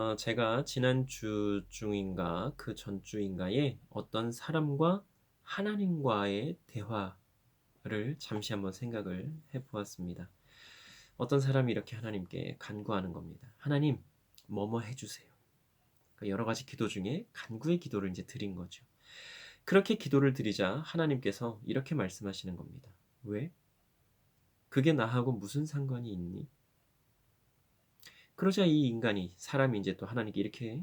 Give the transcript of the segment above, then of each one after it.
어, 제가 지난주 중인가 그 전주인가에 어떤 사람과 하나님과의 대화를 잠시 한번 생각을 해 보았습니다. 어떤 사람이 이렇게 하나님께 간구하는 겁니다. 하나님, 뭐뭐 해주세요. 그러니까 여러 가지 기도 중에 간구의 기도를 이제 드린 거죠. 그렇게 기도를 드리자 하나님께서 이렇게 말씀하시는 겁니다. 왜? 그게 나하고 무슨 상관이 있니? 그러자 이 인간이 사람이 이제 또 하나님께 이렇게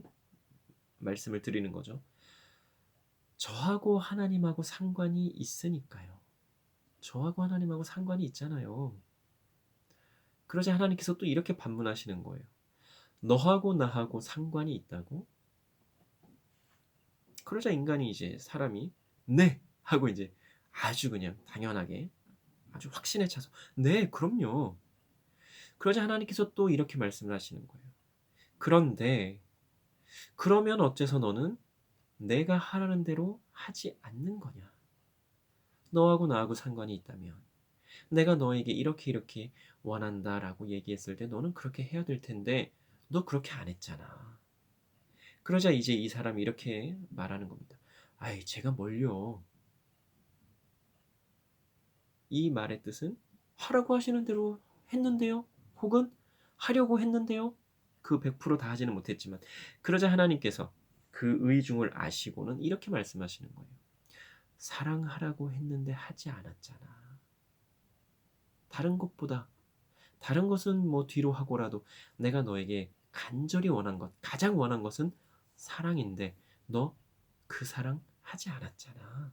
말씀을 드리는 거죠. 저하고 하나님하고 상관이 있으니까요. 저하고 하나님하고 상관이 있잖아요. 그러자 하나님께서 또 이렇게 반문하시는 거예요. 너하고 나하고 상관이 있다고? 그러자 인간이 이제 사람이 네 하고 이제 아주 그냥 당연하게 아주 확신에 차서 네 그럼요 그러자 하나님께서 또 이렇게 말씀을 하시는 거예요. 그런데 그러면 어째서 너는 내가 하라는 대로 하지 않는 거냐? 너하고 나하고 상관이 있다면 내가 너에게 이렇게 이렇게 원한다라고 얘기했을 때 너는 그렇게 해야 될 텐데 너 그렇게 안 했잖아. 그러자 이제 이 사람이 이렇게 말하는 겁니다. 아이, 제가 뭘요? 이 말의 뜻은 하라고 하시는 대로 했는데요. 혹은 하려고 했는데요. 그 100%다 하지는 못했지만 그러자 하나님께서 그 의중을 아시고는 이렇게 말씀하시는 거예요. 사랑하라고 했는데 하지 않았잖아. 다른 것보다 다른 것은 뭐 뒤로 하고라도 내가 너에게 간절히 원한 것, 가장 원한 것은 사랑인데 너 그 사랑 하지 않았잖아.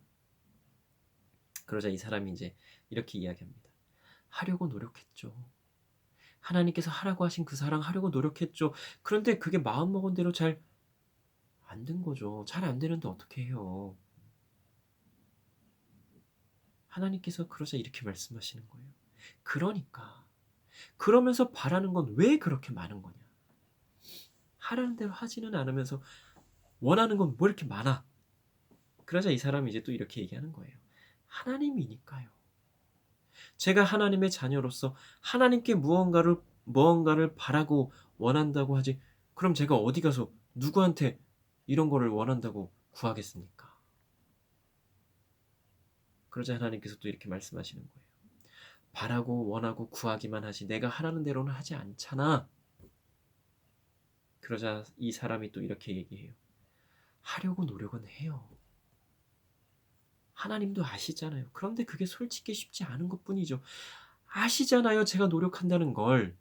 그러자 이 사람이 이제 이렇게 이야기합니다. 하려고 노력했죠. 하나님께서 하라고 하신 그 사랑 하려고 노력했죠. 그런데 그게 마음 먹은 대로 잘 안 된 거죠. 잘 안 되는데 어떻게 해요? 하나님께서 그러자 이렇게 말씀하시는 거예요. 그러니까 그러면서 바라는 건 왜 그렇게 많은 거냐? 하라는 대로 하지는 않으면서 원하는 건 뭐 이렇게 많아? 그러자 이 사람이 이제 또 이렇게 얘기하는 거예요. 하나님이니까요. 제가 하나님의 자녀로서 하나님께 무언가를 무언가를 바라고 원한다고 하지. 그럼 제가 어디 가서 누구한테 이런 거를 원한다고 구하겠습니까? 그러자 하나님께서 또 이렇게 말씀하시는 거예요. 바라고 원하고 구하기만 하지 내가 하라는 대로는 하지 않잖아. 그러자 이 사람이 또 이렇게 얘기해요. 하려고 노력은 해요. 하나님도 아시잖아요. 그런데 그게 솔직히 쉽지 않은 것 뿐이죠. 아시잖아요. 제가 노력한다는 걸.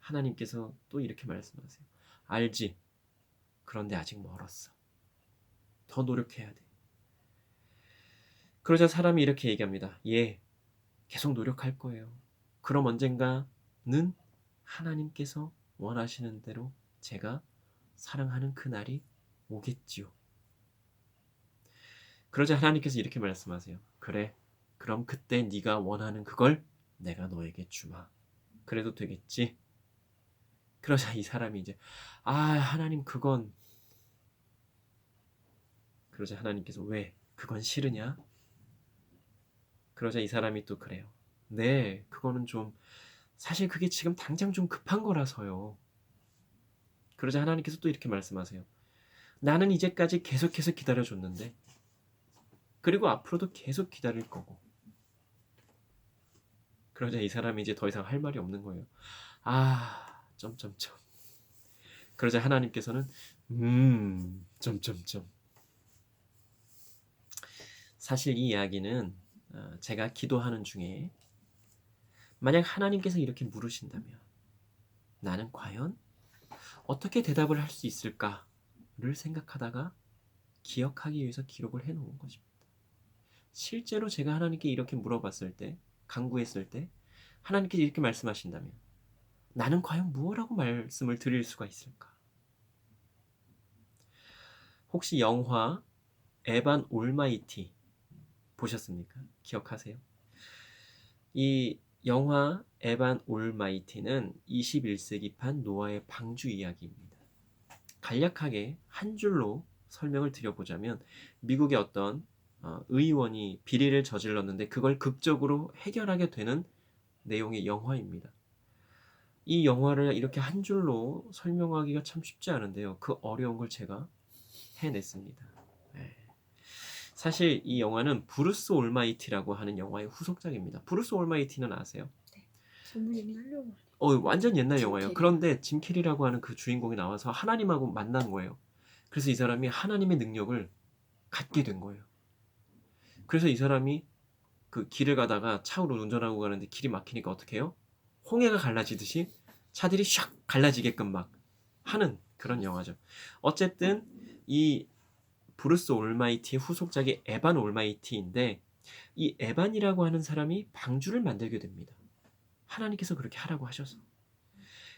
하나님께서 또 이렇게 말씀하세요. 알지. 그런데 아직 멀었어. 더 노력해야 돼. 그러자 사람이 이렇게 얘기합니다. 예, 계속 노력할 거예요. 그럼 언젠가는 하나님께서 원하시는 대로 제가 사랑하는 그날이 오겠지요. 그러자 하나님께서 이렇게 말씀하세요. 그래, 그럼 그때 네가 원하는 그걸 내가 너에게 주마. 그래도 되겠지? 그러자 이 사람이 이제 아 하나님 그건 그러자 하나님께서 왜 그건 싫으냐? 그러자 이 사람이 또 그래요. 네, 그거는 좀 사실 그게 지금 당장 좀 급한 거라서요. 그러자 하나님께서 또 이렇게 말씀하세요. 나는 이제까지 계속해서 기다려줬는데 그리고 앞으로도 계속 기다릴 거고. 그러자 이 사람이 이제 더 이상 할 말이 없는 거예요. 아, 점점점. 그러자 하나님께서는 음, 점점점. 사실 이 이야기는 어, 제가 기도하는 중에 만약 하나님께서 이렇게 물으신다면 나는 과연 어떻게 대답을 할 수 있을까를 생각하다가 기억하기 위해서 기록을 해 놓은 것입니다. 실제로 제가 하나님께 이렇게 물어봤을 때, 강구했을 때, 하나님께서 이렇게 말씀하신다면, 나는 과연 무엇라고 말씀을 드릴 수가 있을까? 혹시 영화 에반 올마이티 보셨습니까? 기억하세요? 이 영화 에반 올마이티는 21세기판 노아의 방주 이야기입니다. 간략하게 한 줄로 설명을 드려보자면 미국의 어떤 어, 의원이 비리를 저질렀는데 그걸 극적으로 해결하게 되는 내용의 영화입니다. 이 영화를 이렇게 한 줄로 설명하기가 참 쉽지 않은데요. 그 어려운 걸 제가 해냈습니다. 네. 사실 이 영화는 브루스 올마이티라고 하는 영화의 후속작입니다. 브루스 올마이티는 아세요? 전문 하려고. 어, 완전 옛날 짐 영화예요. 캐리. 그런데 짐 캐리라고 하는 그 주인공이 나와서 하나님하고 만난 거예요. 그래서 이 사람이 하나님의 능력을 갖게 된 거예요. 그래서 이 사람이 그 길을 가다가 차로 운전하고 가는데 길이 막히니까 어떻게 해요? 홍해가 갈라지듯이 차들이 샥 갈라지게끔 막 하는 그런 영화죠. 어쨌든 이 브루스 올마이티의 후속작이 에반 올마이티인데 이 에반이라고 하는 사람이 방주를 만들게 됩니다. 하나님께서 그렇게 하라고 하셔서.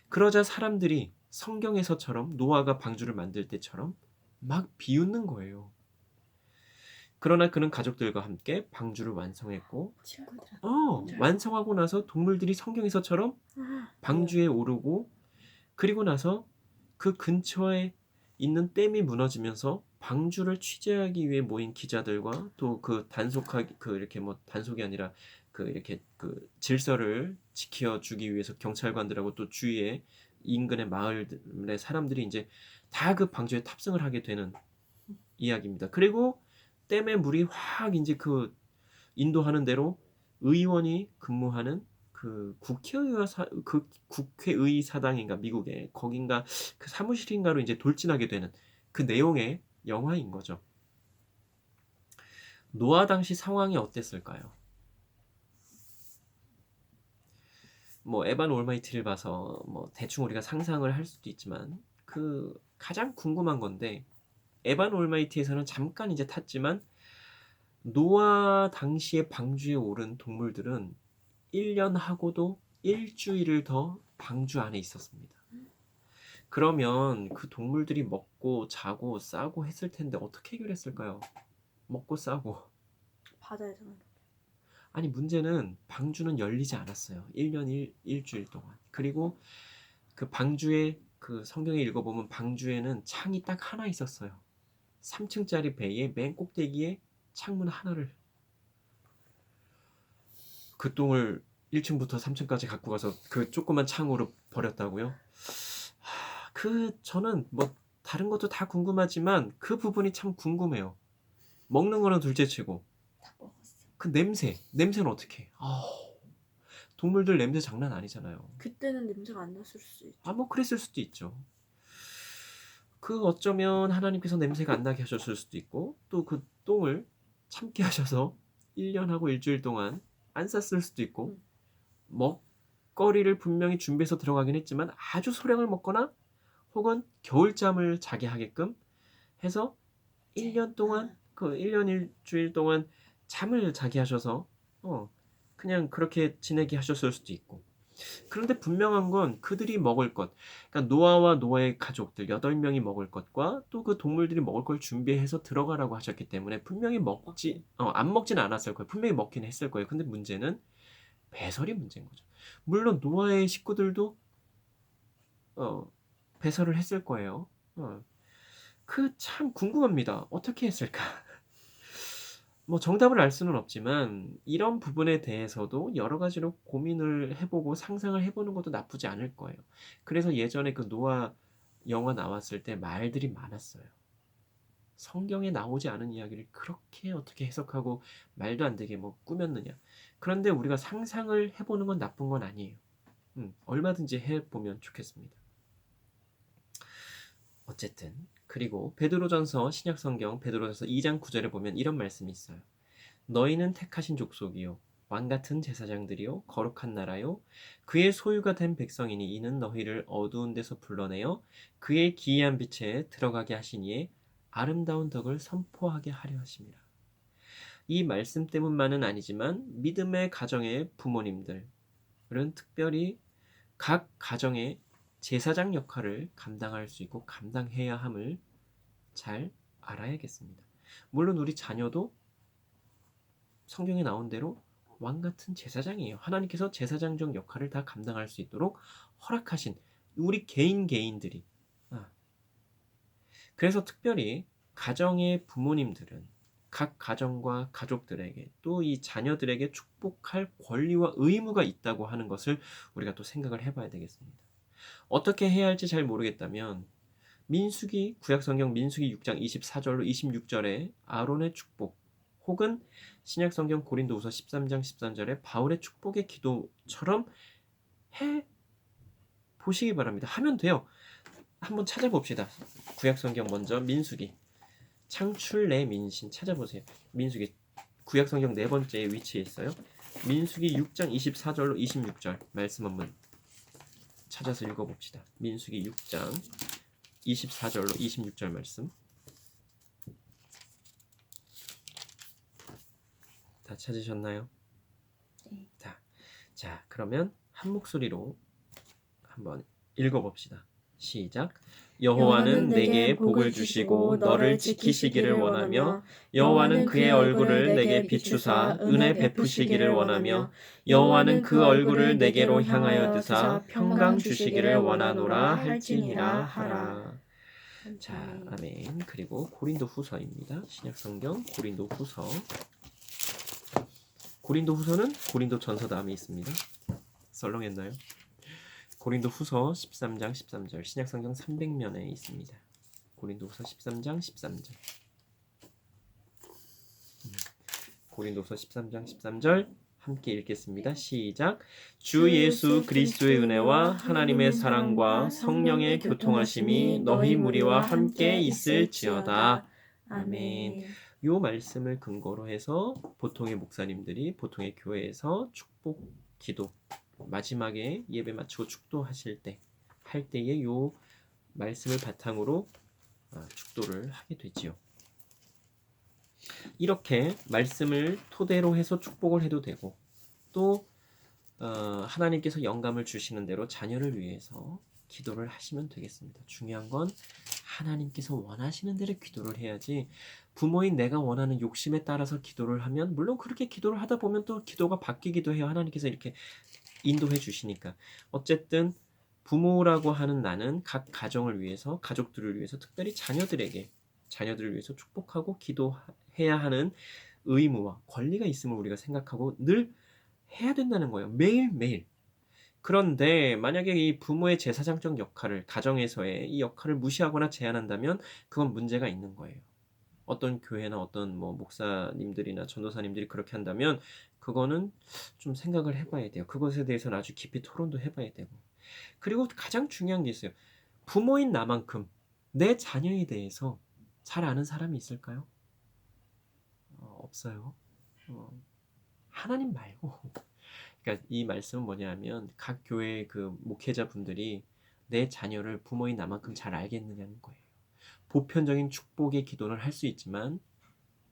그러자 사람들이 성경에서처럼 노아가 방주를 만들 때처럼 막 비웃는 거예요. 그러나 그는 가족들과 함께 방주를 완성했고, 친구들. 어, 네. 완성하고 나서 동물들이 성경에서처럼 아, 방주에 오르고, 그리고 나서 그 근처에 있는 댐이 무너지면서 방주를 취재하기 위해 모인 기자들과 또 그 단속하기 그 이렇게 뭐 단속이 아니라 그 이렇게 그 질서를 지켜 주기 위해서 경찰관들하고 또 주위에 인근의 마을의 사람들이 이제 다 그 방주에 탑승을 하게 되는 이야기입니다. 그리고 댐의 물이 확 이제 그 인도하는 대로 의원이 근무하는 그 국회의원 사, 그 국회의 사당인가 미국에 거긴가 그 사무실인가로 이제 돌진하게 되는 그 내용의 영화인 거죠. 노아 당시 상황이 어땠을까요? 뭐 에반 올마이티를 봐서 뭐 대충 우리가 상상을 할 수도 있지만 그 가장 궁금한 건데 에반 올마이티에서는 잠깐 이제 탔지만 노아 당시에 방주에 오른 동물들은 1년 하고도 일주일을 더 방주 안에 있었습니다. 그러면 그 동물들이 먹고 자고 싸고 했을 텐데 어떻게 해결했을까요? 먹고 싸고. 바다에서는 아니 문제는 방주는 열리지 않았어요. 1년 일, 일주일 동안. 그리고 그 방주에 그 성경에 읽어보면 방주에는 창이 딱 하나 있었어요. 3층짜리 배의 맨 꼭대기에 창문 하나를 그 똥을 1층부터 3층까지 갖고 가서 그 조그만 창으로 버렸다고요? 하, 그 저는 뭐 다른 것도 다 궁금하지만 그 부분이 참 궁금해요. 먹는 거는 둘째치고. 그 냄새, 냄새는 어떻게? 동물들 냄새 장난 아니잖아요. 그때는 냄새가 안 났을 수 있죠. 아, 뭐 그랬을 수도 있죠. 그 어쩌면 하나님께서 냄새가 안 나게 하셨을 수도 있고 또 그 똥을 참게 하셔서 1년 하고 일주일 동안 안 쌌을 수도 있고 음. 먹거리를 분명히 준비해서 들어가긴 했지만 아주 소량을 먹거나 혹은 겨울잠을 자게 하게끔 해서 1년 동안 그 1년 일주일 동안 잠을 자게 하셔서 어 그냥 그렇게 지내게 하셨을 수도 있고 그런데 분명한 건 그들이 먹을 것 그러니까 노아와 노아의 가족들 8명이 먹을 것과 또 그 동물들이 먹을 걸 준비해서 들어가라고 하셨기 때문에 분명히 먹지 어, 안 먹지는 않았을 거예요. 분명히 먹긴 했을 거예요. 근데 문제는 배설이 문제인 거죠. 물론 노아의 식구들도 어, 배설을 했을 거예요. 어. 그 참 궁금합니다. 어떻게 했을까? 뭐 정답을 알 수는 없지만 이런 부분에 대해서도 여러 가지로 고민을 해보고 상상을 해보는 것도 나쁘지 않을 거예요. 그래서 예전에 그 노아 영화 나왔을 때 말들이 많았어요. 성경에 나오지 않은 이야기를 그렇게 어떻게 해석하고 말도 안 되게 뭐 꾸몄느냐. 그런데 우리가 상상을 해보는 건 나쁜 건 아니에요. 음, 얼마든지 해보면 좋겠습니다. 어쨌든 그리고 베드로전서 신약성경 베드로전서 2장 9절에 보면 이런 말씀이 있어요. 너희는 택하신 족속이요 왕 같은 제사장들이요 거룩한 나라요 그의 소유가 된 백성이니 이는 너희를 어두운 데서 불러내어 그의 기이한 빛에 들어가게 하시니에 아름다운 덕을 선포하게 하려 하심이라. 이 말씀 때문만은 아니지만 믿음의 가정의 부모님들은 특별히 각 가정의 제사장 역할을 감당할 수 있고 감당해야 함을 잘 알아야겠습니다. 물론 우리 자녀도 성경에 나온 대로 왕 같은 제사장이에요. 하나님께서 제사장적 역할을 다 감당할 수 있도록 허락하신 우리 개인 개인들이. 아. 그래서 특별히 가정의 부모님들은 각 가정과 가족들에게 또 이 자녀들에게 축복할 권리와 의무가 있다고 하는 것을 우리가 또 생각을 해봐야 되겠습니다. 어떻게 해야 할지 잘 모르겠다면 민수기 구약성경 민수기 6장 24절로 26절에 아론의 축복 혹은 신약성경 고린도후서 13장 13절에 바울의 축복의 기도처럼 해 보시기 바랍니다. 하면 돼요. 한번 찾아봅시다. 구약성경 먼저 민수기 창출 내 민신 찾아보세요. 민수기 구약성경 네 번째 위치에 있어요. 민수기 6장 24절로 26절 말씀 한번 찾아서 읽어봅시다. 민수기 6장 24절로 26절 말씀 다 찾으셨나요? 네. 자, 자 그러면 한 목소리로 한번 읽어봅시다. 시작. 여호와는 내게 복을 주시고 너를 지키시기를 원하며 여호와는 그의 얼굴을 내게 비추사 은혜 베푸시기를 원하며 여호와는 그 얼굴을 내게로 향하여 드사 평강 주시기를 원하노라 할지니라 하라. 자, 아멘. 그리고 고린도 후서입니다. 신약 성경 고린도 후서. 고린도 후서는 고린도 전서 다음에 있습니다. 썰렁했나요? 고린도 후서 13장 13절 신약 성경 300면에 있습니다. 고린도 후서 13장 13절. 음, 고린도 후서 13장 13절 함께 읽겠습니다. 시작. 주 예수 그리스도의 은혜와 하나님의 사랑과 성령의 교통하심이 너희 무리와 함께 있을지어다. 아멘. 요 말씀을 근거로 해서 보통의 목사님들이 보통의 교회에서 축복 기도 마지막에 예배 마치고 축도하실 때 할 때에 요 말씀을 바탕으로 아, 축도를 하게 되지요. 이렇게 말씀을 토대로 해서 축복을 해도 되고 또 어, 하나님께서 영감을 주시는 대로 자녀를 위해서 기도를 하시면 되겠습니다. 중요한 건 하나님께서 원하시는 대로 기도를 해야지 부모인 내가 원하는 욕심에 따라서 기도를 하면 물론 그렇게 기도를 하다 보면 또 기도가 바뀌기도 해요. 하나님께서 이렇게 인도해 주시니까 어쨌든 부모라고 하는 나는 각 가정을 위해서 가족들을 위해서 특별히 자녀들에게 자녀들을 위해서 축복하고 기도해야 하는 의무와 권리가 있음을 우리가 생각하고 늘 해야 된다는 거예요. 매일매일. 그런데 만약에 이 부모의 제사장적 역할을 가정에서의 이 역할을 무시하거나 제한한다면 그건 문제가 있는 거예요. 어떤 교회나 어떤 뭐 목사님들이나 전도사님들이 그렇게 한다면 그거는 좀 생각을 해봐야 돼요. 그것에 대해서는 아주 깊이 토론도 해봐야 되고. 그리고 가장 중요한 게 있어요. 부모인 나만큼 내 자녀에 대해서 잘 아는 사람이 있을까요? 어, 없어요. 어, 하나님 말고. 그러니까 이 말씀은 뭐냐면 각 교회 그 목회자 분들이 내 자녀를 부모인 나만큼 잘 알겠느냐는 거예요. 보편적인 축복의 기도는 할수 있지만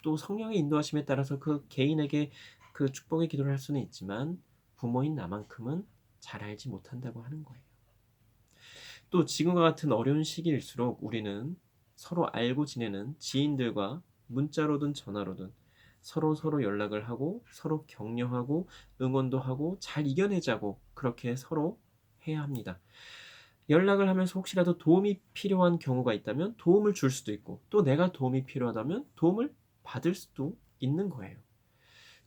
또 성령의 인도하심에 따라서 그 개인에게 그 축복의 기도를 할 수는 있지만 부모인 나만큼은 잘 알지 못한다고 하는 거예요. 또 지금과 같은 어려운 시기일수록 우리는 서로 알고 지내는 지인들과 문자로든 전화로든 서로 서로 연락을 하고 서로 격려하고 응원도 하고 잘 이겨내자고 그렇게 서로 해야 합니다. 연락을 하면서 혹시라도 도움이 필요한 경우가 있다면 도움을 줄 수도 있고 또 내가 도움이 필요하다면 도움을 받을 수도 있는 거예요.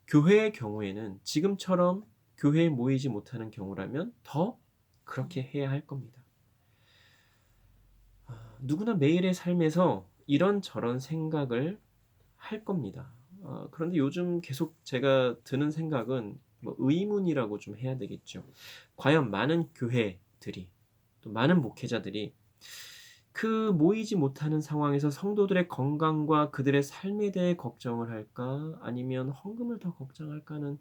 교회의 경우에는 지금처럼 교회에 모이지 못하는 경우라면 더 그렇게 해야 할 겁니다. 아, 누구나 매일의 삶에서 이런저런 생각을 할 겁니다. 아, 그런데 요즘 계속 제가 드는 생각은 뭐 의문이라고 좀 해야 되겠죠. 과연 많은 교회들이 또 많은 목회자들이 그 모이지 못하는 상황에서 성도들의 건강과 그들의 삶에 대해 걱정을 할까 아니면 헌금을 더 걱정할까는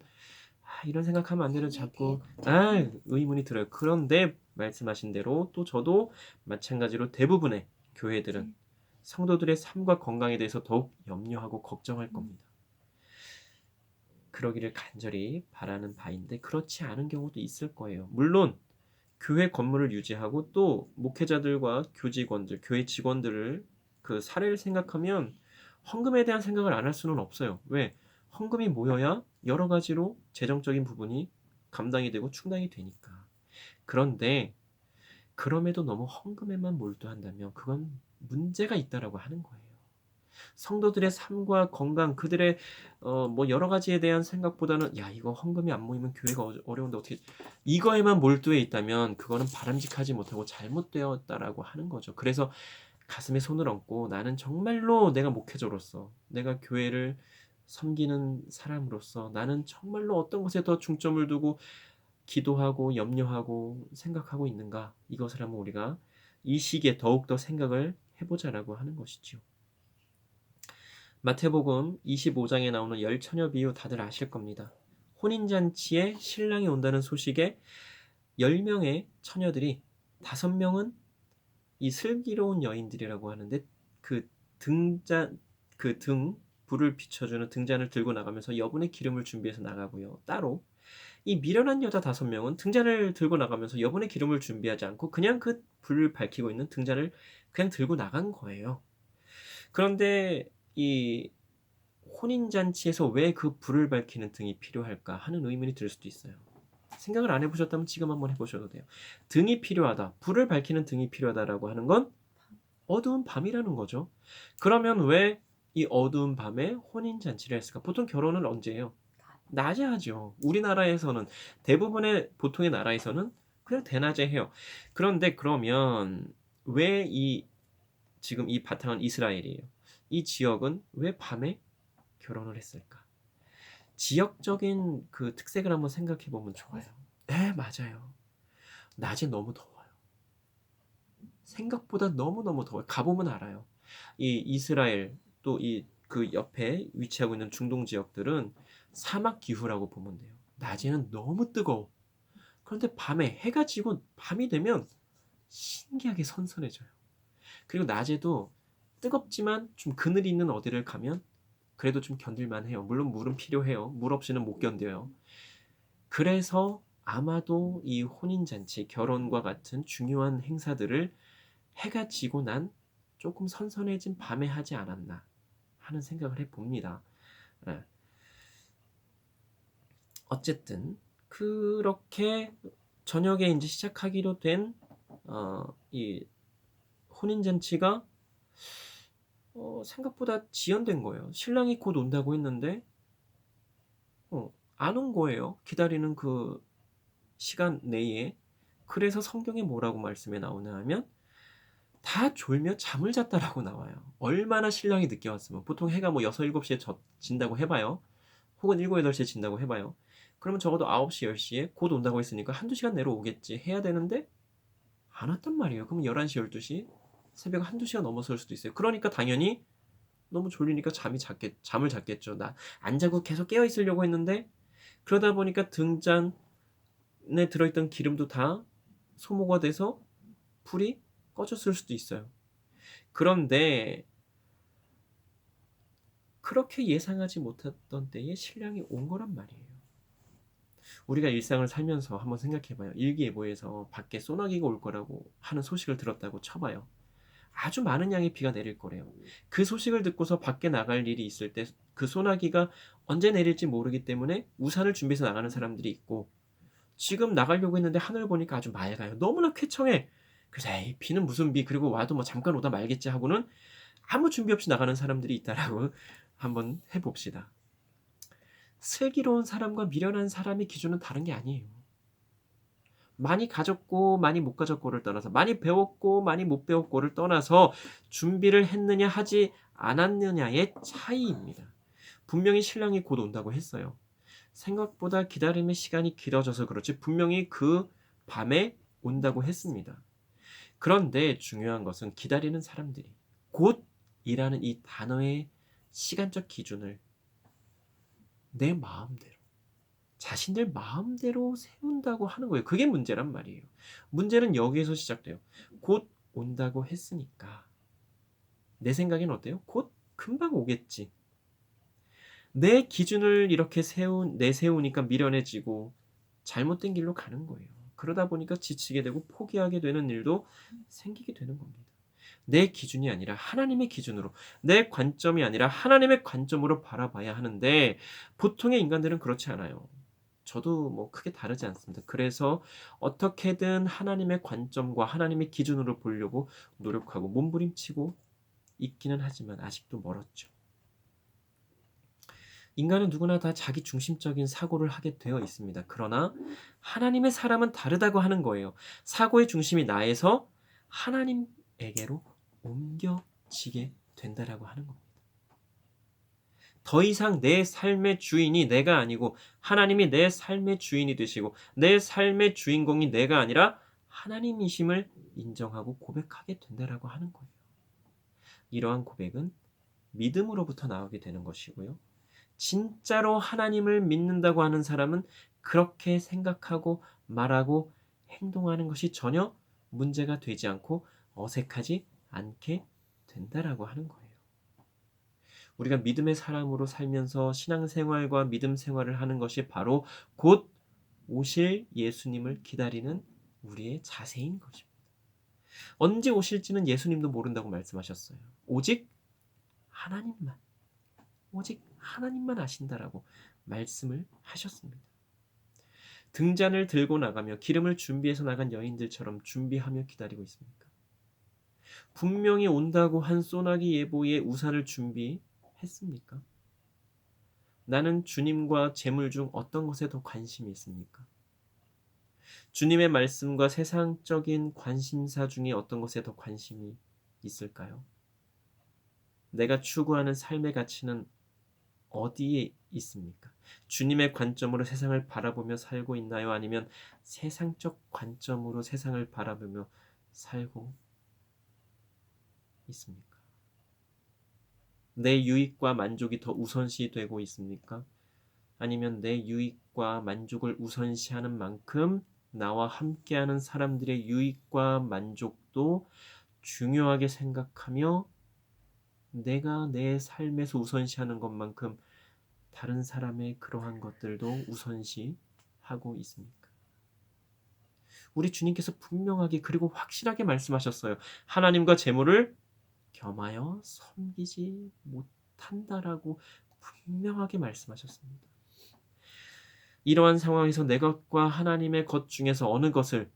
아, 이런 생각하면 안 되는 자꾸 아, 의문이 들어요. 그런데 말씀하신 대로 또 저도 마찬가지로 대부분의 교회들은 성도들의 삶과 건강에 대해서 더욱 염려하고 걱정할 겁니다. 그러기를 간절히 바라는 바인데 그렇지 않은 경우도 있을 거예요. 물론 교회 건물을 유지하고 또 목회자들과 교직원들, 교회 직원들을 그 사례를 생각하면 헌금에 대한 생각을 안 할 수는 없어요. 왜? 헌금이 모여야 여러 가지로 재정적인 부분이 감당이 되고 충당이 되니까. 그런데 그럼에도 너무 헌금에만 몰두한다면 그건 문제가 있다라고 하는 거예요. 성도들의 삶과 건강, 그들의 어, 뭐 여러 가지에 대한 생각보다는 야 이거 헌금이 안 모이면 교회가 어- 어려운데 어떻게 이거에만 몰두해 있다면 그거는 바람직하지 못하고 잘못되었다라고 하는 거죠. 그래서 가슴에 손을 얹고 나는 정말로 내가 목회자로서 내가 교회를 섬기는 사람으로서 나는 정말로 어떤 것에 더 중점을 두고 기도하고 염려하고 생각하고 있는가 이것을 한번 우리가 이 시기에 더욱더 생각을 해보자라고 하는 것이지요. 마태복음 25장에 나오는 열 처녀 비유 다들 아실 겁니다. 혼인잔치에 신랑이 온다는 소식에 10명의 처녀들이 5명은 이 슬기로운 여인들이라고 하는데 그 등잔 그 등 불을 비춰주는 등잔을 들고 나가면서 여분의 기름을 준비해서 나가고요. 따로 이 미련한 여자 다섯 명은 등잔을 들고 나가면서 여분의 기름을 준비하지 않고 그냥 그 불을 밝히고 있는 등잔을 그냥 들고 나간 거예요. 그런데 이 혼인잔치에서 왜 그 불을 밝히는 등이 필요할까 하는 의문이 들 수도 있어요. 생각을 안 해보셨다면 지금 한번 해보셔도 돼요. 등이 필요하다. 불을 밝히는 등이 필요하다라고 하는 건 어두운 밤이라는 거죠. 그러면 왜 이 어두운 밤에 혼인잔치를 했을까? 보통 결혼을 언제 해요? 낮에 하죠. 우리나라에서는 대부분의 보통의 나라에서는 그냥 대낮에 해요. 그런데 그러면 왜 이 지금 이 바탕은 이스라엘이에요. 이 지역은 왜 밤에 결혼을 했을까? 지역적인 그 특색을 한번 생각해 보면 좋아요. 네, 맞아요. 낮에 너무 더워요. 생각보다 너무너무 더워요. 가보면 알아요. 이 이스라엘 또 이 그 옆에 위치하고 있는 중동 지역들은 사막 기후라고 보면 돼요. 낮에는 너무 뜨거워. 그런데 밤에 해가 지고 밤이 되면 신기하게 선선해져요. 그리고 낮에도 뜨겁지만 좀 그늘이 있는 어디를 가면 그래도 좀 견딜만 해요. 물론 물은 필요해요. 물 없이는 못 견뎌요. 그래서 아마도 이 혼인잔치, 결혼과 같은 중요한 행사들을 해가 지고 난 조금 선선해진 밤에 하지 않았나 하는 생각을 해봅니다. 예. 어쨌든 그렇게 저녁에 이제 시작하기로 된 어, 이 혼인잔치가 어, 생각보다 지연된 거예요. 신랑이 곧 온다고 했는데 어, 안 온 거예요. 기다리는 그 시간 내에. 그래서 성경에 뭐라고 말씀에 나오냐 하면 다 졸며 잠을 잤다라고 나와요. 얼마나 신랑이 늦게 왔으면 보통 해가 뭐 6, 7시에 져, 진다고 해봐요. 혹은 7, 8시에 진다고 해봐요. 그러면 적어도 9시, 10시에 곧 온다고 했으니까 한두 시간 내로 오겠지 해야 되는데 안 왔단 말이에요. 그럼 11시, 12시 새벽 한두 시간 넘어설 수도 있어요. 그러니까 당연히 너무 졸리니까 잠이 잤겠, 잠을 잤겠죠. 나 안 자고 계속 깨어 있으려고 했는데 그러다 보니까 등잔에 들어있던 기름도 다 소모가 돼서 불이 꺼졌을 수도 있어요. 그런데 그렇게 예상하지 못했던 때에 신랑이 온 거란 말이에요. 우리가 일상을 살면서 한번 생각해봐요. 일기예보에서 밖에 소나기가 올 거라고 하는 소식을 들었다고 쳐봐요. 아주 많은 양의 비가 내릴 거래요. 그 소식을 듣고서 밖에 나갈 일이 있을 때 그 소나기가 언제 내릴지 모르기 때문에 우산을 준비해서 나가는 사람들이 있고 지금 나가려고 했는데 하늘 보니까 아주 맑아요. 너무나 쾌청해. 그래서 에이 비는 무슨 비 그리고 와도 뭐 잠깐 오다 말겠지 하고는 아무 준비 없이 나가는 사람들이 있다라고 한번 해봅시다. 슬기로운 사람과 미련한 사람의 기준은 다른 게 아니에요. 많이 가졌고 많이 못 가졌고를 떠나서 많이 배웠고 많이 못 배웠고를 떠나서 준비를 했느냐 하지 않았느냐의 차이입니다. 분명히 신랑이 곧 온다고 했어요. 생각보다 기다림의 시간이 길어져서 그렇지 분명히 그 밤에 온다고 했습니다. 그런데 중요한 것은 기다리는 사람들이 곧이라는 이 단어의 시간적 기준을 내 마음대로 자신들 마음대로 세운다고 하는 거예요. 그게 문제란 말이에요. 문제는 여기에서 시작돼요. 곧 온다고 했으니까 내 생각엔 어때요? 곧 금방 오겠지. 내 기준을 이렇게 세운 내세우니까 미련해지고 잘못된 길로 가는 거예요. 그러다 보니까 지치게 되고 포기하게 되는 일도 생기게 되는 겁니다. 내 기준이 아니라 하나님의 기준으로 내 관점이 아니라 하나님의 관점으로 바라봐야 하는데 보통의 인간들은 그렇지 않아요. 저도 뭐 크게 다르지 않습니다. 그래서 어떻게든 하나님의 관점과 하나님의 기준으로 보려고 노력하고 몸부림치고 있기는 하지만 아직도 멀었죠. 인간은 누구나 다 자기 중심적인 사고를 하게 되어 있습니다. 그러나 하나님의 사람은 다르다고 하는 거예요. 사고의 중심이 나에서 하나님에게로 옮겨지게 된다라고 하는 겁니다. 더 이상 내 삶의 주인이 내가 아니고 하나님이 내 삶의 주인이 되시고 내 삶의 주인공이 내가 아니라 하나님이심을 인정하고 고백하게 된다라고 하는 거예요. 이러한 고백은 믿음으로부터 나오게 되는 것이고요. 진짜로 하나님을 믿는다고 하는 사람은 그렇게 생각하고 말하고 행동하는 것이 전혀 문제가 되지 않고 어색하지 않게 된다라고 하는 거예요. 우리가 믿음의 사람으로 살면서 신앙생활과 믿음 생활을 하는 것이 바로 곧 오실 예수님을 기다리는 우리의 자세인 것입니다. 언제 오실지는 예수님도 모른다고 말씀하셨어요. 오직 하나님만, 오직 하나님만 아신다라고 말씀을 하셨습니다. 등잔을 들고 나가며 기름을 준비해서 나간 여인들처럼 준비하며 기다리고 있습니까? 분명히 온다고 한 소나기 예보의 우산을 준비 했습니까? 나는 주님과 재물 중 어떤 것에 더 관심이 있습니까? 주님의 말씀과 세상적인 관심사 중에 어떤 것에 더 관심이 있을까요? 내가 추구하는 삶의 가치는 어디에 있습니까? 주님의 관점으로 세상을 바라보며 살고 있나요? 아니면 세상적 관점으로 세상을 바라보며 살고 있습니까? 내 유익과 만족이 더 우선시 되고 있습니까? 아니면 내 유익과 만족을 우선시하는 만큼 나와 함께하는 사람들의 유익과 만족도 중요하게 생각하며 내가 내 삶에서 우선시하는 것만큼 다른 사람의 그러한 것들도 우선시하고 있습니까? 우리 주님께서 분명하게 그리고 확실하게 말씀하셨어요. 하나님과 재물을 겸하여 섬기지 못한다라고 분명하게 말씀하셨습니다. 이러한 상황에서 내 것과 하나님의 것 중에서 어느 것을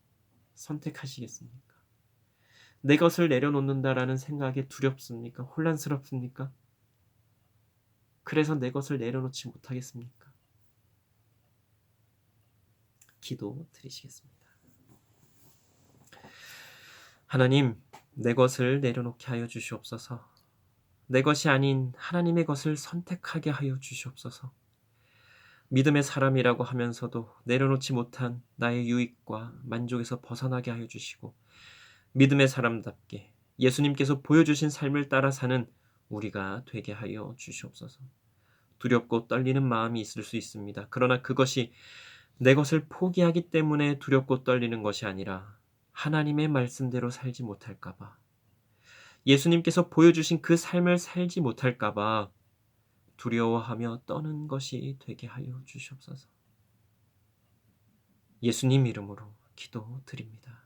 선택하시겠습니까? 내 것을 내려놓는다라는 생각에 두렵습니까? 혼란스럽습니까? 그래서 내 것을 내려놓지 못하겠습니까? 기도 드리시겠습니다. 하나님, 내 것을 내려놓게 하여 주시옵소서. 내 것이 아닌 하나님의 것을 선택하게 하여 주시옵소서. 믿음의 사람이라고 하면서도 내려놓지 못한 나의 유익과 만족에서 벗어나게 하여 주시고, 믿음의 사람답게 예수님께서 보여주신 삶을 따라 사는 우리가 되게 하여 주시옵소서. 두렵고 떨리는 마음이 있을 수 있습니다. 그러나 그것이 내 것을 포기하기 때문에 두렵고 떨리는 것이 아니라 하나님의 말씀대로 살지 못할까봐 예수님께서 보여주신 그 삶을 살지 못할까봐 두려워하며 떠는 것이 되게 하여 주시옵소서. 예수님 이름으로 기도 드립니다.